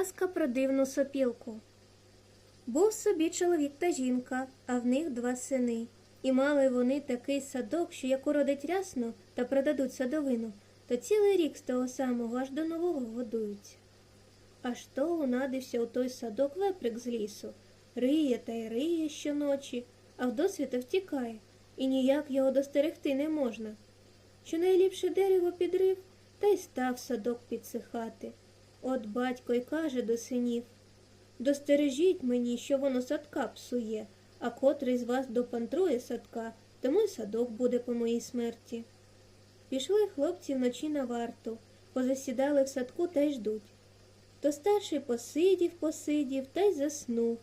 Казка про дивну сопілку. Був собі чоловік та жінка, а в них два сини. І мали вони такий садок, що як уродить рясно та продадуть садовину, то цілий рік з того самого аж до нового годуються. Аж то унадився у той садок веприк з лісу, риє та й риє щоночі, а вдосвіта втікає, і ніяк його достерегти не можна. Що найліпше дерево підрив, та й став садок підсихати. От батько й каже до синів Достережіть мені, що воно садка псує, а котрий з вас допантрує садка, тому й садок буде по моїй смерті. Пішли хлопці вночі на варту, позасідали в садку та й ждуть. То старший посидів, посидів та й заснув,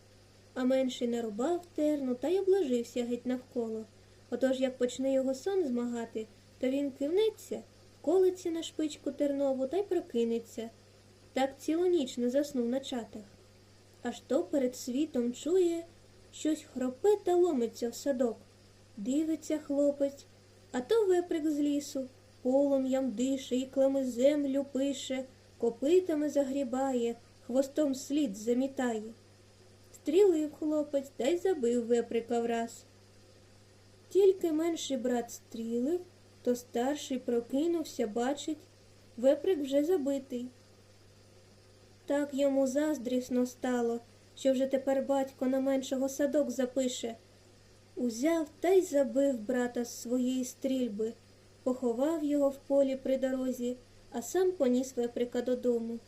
а менший нарубав терну та й обложився геть навколо. Отож, як почне його сон змагати, то він кивнеться, колиться на шпичку тернову та й прокинеться. Так цілу ніч не заснув на чатах. Аж то перед світом чує, щось хропе та ломиться в садок. Дивиться хлопець, а то веприк з лісу, полум'ям дише, іклами землю пише, копитами загрібає, хвостом слід замітає. Стрілив хлопець та й забив веприка враз. Тільки менший брат стрілив, то старший прокинувся, бачить, веприк вже забитий. Так йому заздрісно стало, що вже тепер батько на меншого садок запише. Узяв та й забив брата з своєї стрільби, поховав його в полі при дорозі, а сам поніс веприка додому.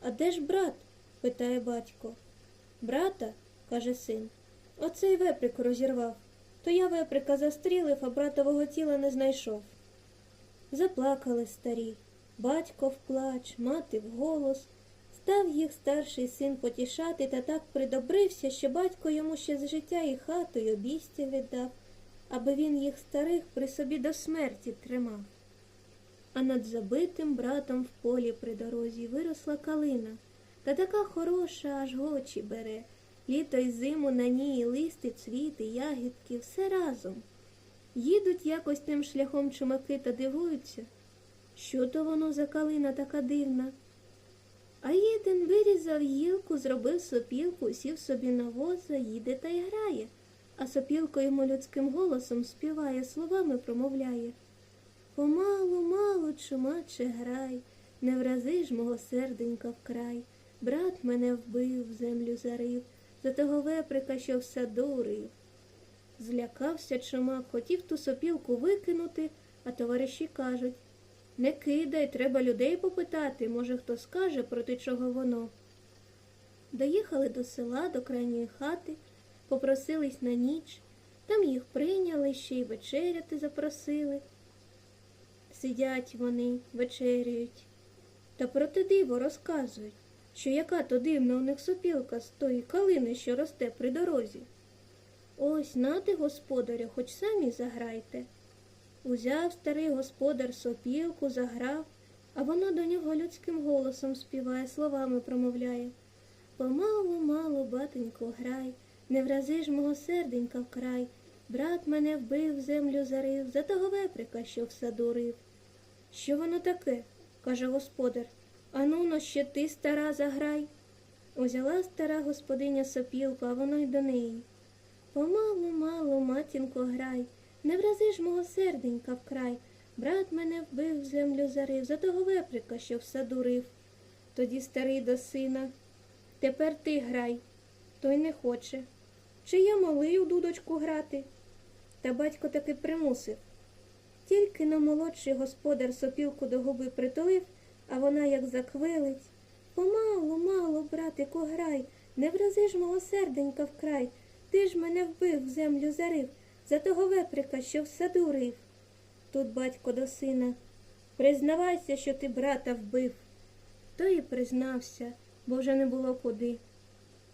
А де ж брат? питає батько. Брата, каже син, оцей веприк розірвав. То я веприка застрілив, а братового тіла не знайшов. Заплакали старі, батько вплач, мати вголос. Став їх старший син потішати та так придобрився, що батько йому ще з життя і хату, й обійстя віддав, аби він їх старих при собі до смерті тримав. А над забитим братом в полі при дорозі виросла калина, та така хороша, аж очі бере. Літо й зиму на ній листи, цвіти, ягідки, все разом. Їдуть якось тим шляхом чумаки та дивуються, що то воно за калина така дивна. А їден вирізав гілку, зробив сопілку, сів собі на воза, їде та й грає, а сопілка йому людським голосом співає, словами промовляє. Помалу, мало, чумаче, грай, не врази ж мого серденька вкрай. Брат мене вбив, землю зарив, за того веприка, що в саду рив. Злякався чумак, хотів ту сопілку викинути, а товариші кажуть не кидай, треба людей попитати, може, хто скаже, проти чого воно. Доїхали до села, до крайньої хати, попросились на ніч, там їх прийняли, ще й вечеряти запросили. Сидять вони, вечеряють, та проти диво розказують, що яка то дивна у них сопілка з тої калини, що росте при дорозі. Ось нати, господаря, хоч самі заграйте. Узяв старий господар сопілку, заграв, а вона до нього людським голосом співає, словами промовляє. Помалу, мало, батенько, грай, не врази ж мого серденька вкрай. Брат мене вбив, землю зарив, за того веприка, що в саду рив. Що воно таке? каже господар. Ану но ще ти, стара, заграй. Узяла стара господиня сопілку, а воно й до неї. Помалу, мало, матінко, грай. Не врази ж мого серденька вкрай. Брат мене вбив, землю зарив, за того веприка, що в саду рив. Тоді старий до сина. Тепер ти грай. Той не хоче. Чи я малий у дудочку грати? Та батько таки примусив. Тільки на молодший господар сопілку до губи притулив, а вона як заквилить. Помалу, мало, братику, грай, не врази ж мого серденька вкрай. Ти ж мене вбив, землю зарив за того веприка, що в саду рив. Тут батько до сина. Признавайся, що ти брата вбив. Той і признався, бо вже не було куди.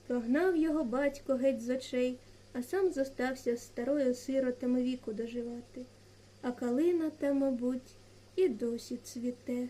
Прогнав його батько геть з очей, а сам зостався з старою сиротами віку доживати. А калина та, мабуть, і досі цвіте.